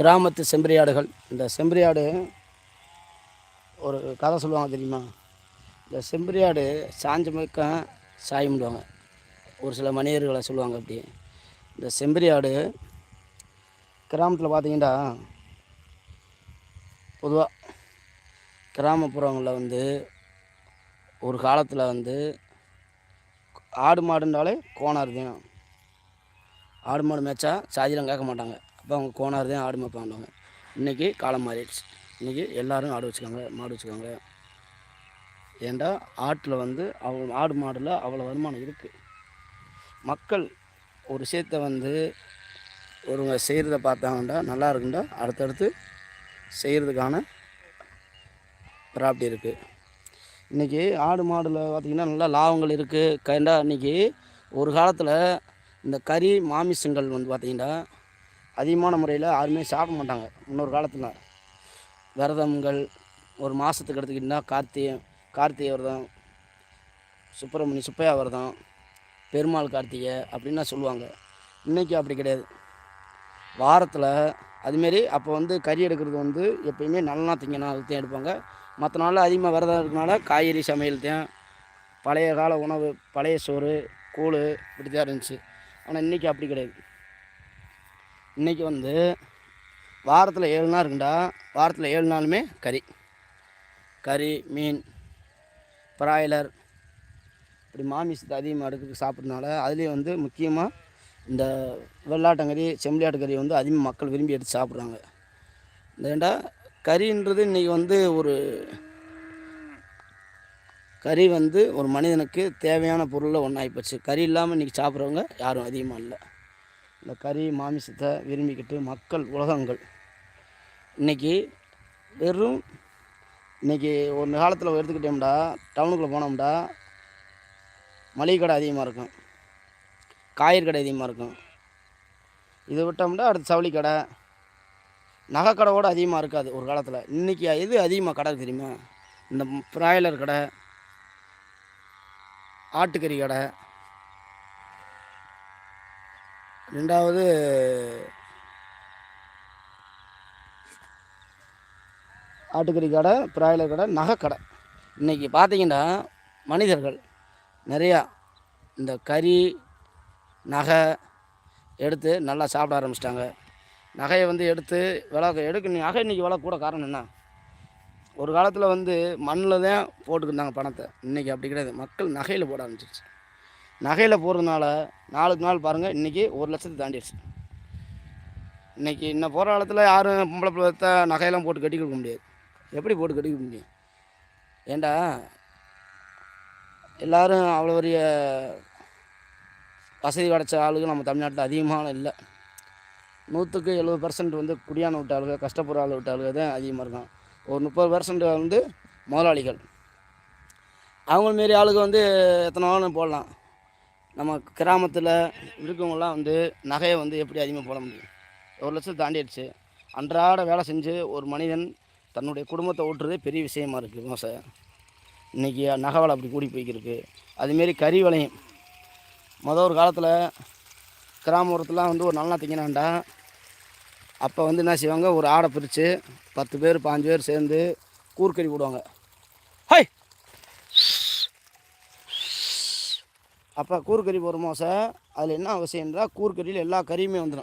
கிராமத்து செம்பரியாடுகள். இந்த செம்பரியாடு ஒரு கதை சொல்லுவாங்க தெரியுமா? இந்த செம்பரியாடு சாஞ்ச மக்கம் சாயமிடுவாங்க ஒரு சில மனிதர்களை சொல்லுவாங்க அப்படி. இந்த செம்பரியாடு கிராமத்தில் பார்த்தீங்கன்னா பொதுவாக கிராமப்புறங்களில் வந்து ஒரு காலத்தில் வந்து ஆடு மாடுன்றாலே கோணார் தான் ஆடு மாடு மேய்ச்சா சாதிலாம் கேட்க மாட்டாங்க. அப்போ அவங்க கோணார் தான் ஆடு மேய்ப்பாங்க இன்றைக்கி காலம் மாறிடுச்சு. இன்றைக்கி எல்லோரும் ஆடு வச்சுக்காங்க மாடு வச்சுக்காங்க. ஏன்டா ஆட்டில் வந்து அவ ஆடு மாடில் அவ்வளோ வருமானம் இருக்குது மக்கள் ஒரு விஷயத்தை வந்து ஒருவங்க செய்கிறத பார்த்தாங்கண்டா நல்லா இருக்குண்டா. அடுத்தடுத்து செய்கிறதுக்கான ப்ராப்டி இருக்குது இன்றைக்கி ஆடு மாடில் பார்த்திங்கன்னா நல்லா லாபங்கள் இருக்குது கண்டா இன்றைக்கி ஒரு காலத்தில் இந்த கறி மாமிசங்கள் வந்து பார்த்திங்கன்னா அதிகமான முறையில் யாருமே சாப்பிட மாட்டாங்க. இன்னொரு காலத்தில் விரதங்கள் ஒரு மாதத்துக்கு எடுத்துக்கிட்டிங்கன்னா கார்த்திகை கார்த்திகை விரதம் சுப்பிரமணி சுப்பையா விரதம் பெருமாள் கார்த்திகை அப்படின்னா சொல்லுவாங்க. இன்றைக்கி அப்படி கிடையாது. வாரத்தில் அதுமாரி அப்போ வந்து கறி எடுக்கிறது வந்து எப்பயுமே நல்லா திங்கணும் அது எடுப்பாங்க. மற்ற நாளில் அதிகமாக விரதம் இருக்கனால காய்கறி சமையல் தான் பழைய கால உணவு பழைய சோறு கூழ் இப்படி தான் இருந்துச்சு. ஆனால் இன்றைக்கி அப்படி கிடையாது. இன்றைக்கி வந்து வாரத்தில் ஏழு நாள் இருக்குண்டா. வாரத்தில் ஏழு நாளுமே கறி. கறி மீன் பிராய்லர் இப்படி மாமிசத்தை அதிகமாக எடுக்க சாப்பிட்றதுனால அதுலேயும் வந்து முக்கியமாக இந்த வெள்ளாட்டங்கறி செம்மறியாட்டு வந்து அதிகமாக மக்கள் விரும்பி எடுத்து சாப்பிட்றாங்க. இந்த ஏண்டா கறின்றது இன்றைக்கி வந்து ஒரு கறி வந்து ஒரு மனிதனுக்கு தேவையான பொருளில் ஒன்றாகிப்போச்சு கறி இல்லாமல் இன்றைக்கி சாப்பிட்றவங்க யாரும் அதிகமாக இல்லை. இந்த கறி மாமிசத்தை விரும்பிக்கிட்டு மக்கள் உலகங்கள். இன்றைக்கி வெறும் இன்றைக்கி ஒரு காலத்தில் எடுத்துக்கிட்டோம்டா டவுனுக்குள்ளே போனோம்டா மளிகை கடை அதிகமாக இருக்கும். காய்கறி கடை அதிகமாக இருக்கும். இதை விட்டோம்னா அடுத்து சவுளி கடை நகை கடை கூட அதிகமாக இருக்காது ஒரு காலத்தில். இன்றைக்கி எது அதிகமாக கடை தெரியுமா? இந்த பிராய்லர் கடை ஆட்டுக்கறி கடை ரெண்டாவது ஆட்டுக்கறி கடை பிராய்லர் கடை நகை கடை. இன்றைக்கி பார்த்தீங்கன்னா மனிதர்கள் நிறையா இந்த கறி நகை எடுத்து நல்லா சாப்பிட ஆரம்பிச்சிட்டாங்க. நகையை வந்து எடுத்து விலை எடுக்க நகை இன்றைக்கி விலை கூட காரணம் என்ன? ஒரு காலத்தில் வந்து மண்ணில் தான் போட்டுக்கிருந்தாங்க பணத்தை. இன்றைக்கி அப்படி கிடையாது. மக்கள் நகையில் போட ஆரம்பிச்சிருச்சு. நகையில் போடுறதுனால நாளுக்கு நாள் பாருங்கள் இன்றைக்கி ஒரு லட்சத்தை தாண்டிடுச்சு இன்றைக்கி இன்னும் போகிற காலத்தில் யாரும் பொம்பளை பிள்ளை நகையெல்லாம் போட்டு கட்டி கொடுக்க முடியாது. எப்படி போட்டு கட்டி கொடுக்க முடியும்? ஏண்டா? எல்லோரும் அவ்வளோ பெரிய வசதி கிடச்ச ஆளுக்கு நம்ம தமிழ்நாட்டில் அதிகமான இல்லை. நூற்றுக்கு எழுபது பர்சன்ட் வந்து குடியான விட்ட ஆளுங்க கஷ்டப்படுற ஆள் விட்ட தான் அதிகமாக இருக்கும் ஒரு முப்பது பர்சன்ட் வந்து முதலாளிகள். அவங்க மாரி ஆளுக்கு வந்து எத்தனை வேணும் போடலாம். நம்ம கிராமத்தில் இருக்கவங்களாம் வந்து நகையை வந்து எப்படி அதிகமாக போட முடியும்? ஒரு லட்சம் தாண்டிடுச்சு. அன்றாட வேலை செஞ்சு ஒரு மனிதன் தன்னுடைய குடும்பத்தை ஓட்டுறதே பெரிய விஷயமா இருக்குது சார் இன்றைக்கி நகை விலை அப்படி கூடி போய்க்கிருக்கு. அதுமாரி கறி விலையும். மொதல் ஒரு காலத்தில் கிராமப்புறத்துலாம் வந்து ஒரு நல்லா திங்கினாண்டா அப்போ வந்து என்ன செய்வாங்க? ஒரு ஆடை பிரித்து பத்து பேர் பாஞ்சு பேர் சேர்ந்து கூர்க்கறி போடுவாங்க. ஹை! அப்போ கூறுக்கறி போடுற மோசை அதில் என்ன அவசியம்ன்றா கூறுக்கறியில் எல்லா கறியுமே வந்துடும்.